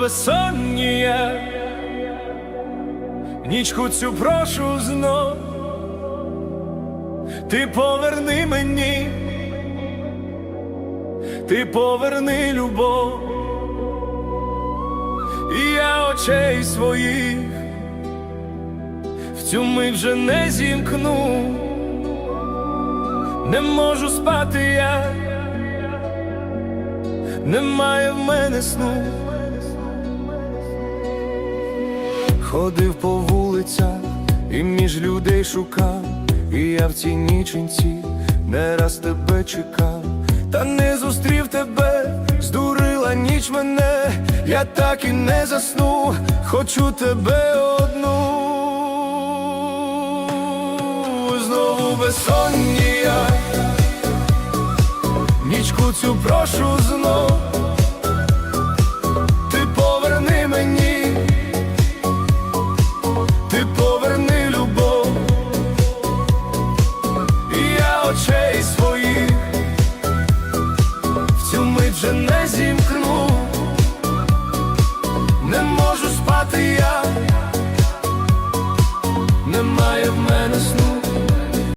безсоння, нічку цю прошу знов, ти поверни мені, ти поверни любов, і я очей своїх в цю мить вже не зімкну, не можу спати я, немає в мене сну. Ходив по вулицях і між людей шукав, і я в цій ніченці не раз тебе чекав, та не зустрів тебе, здурила ніч мене, я так і не засну, хочу тебе одну. Знову безсоння, нічку цю прошу знов, серце не зімкну, не можу спати я, немає в мене.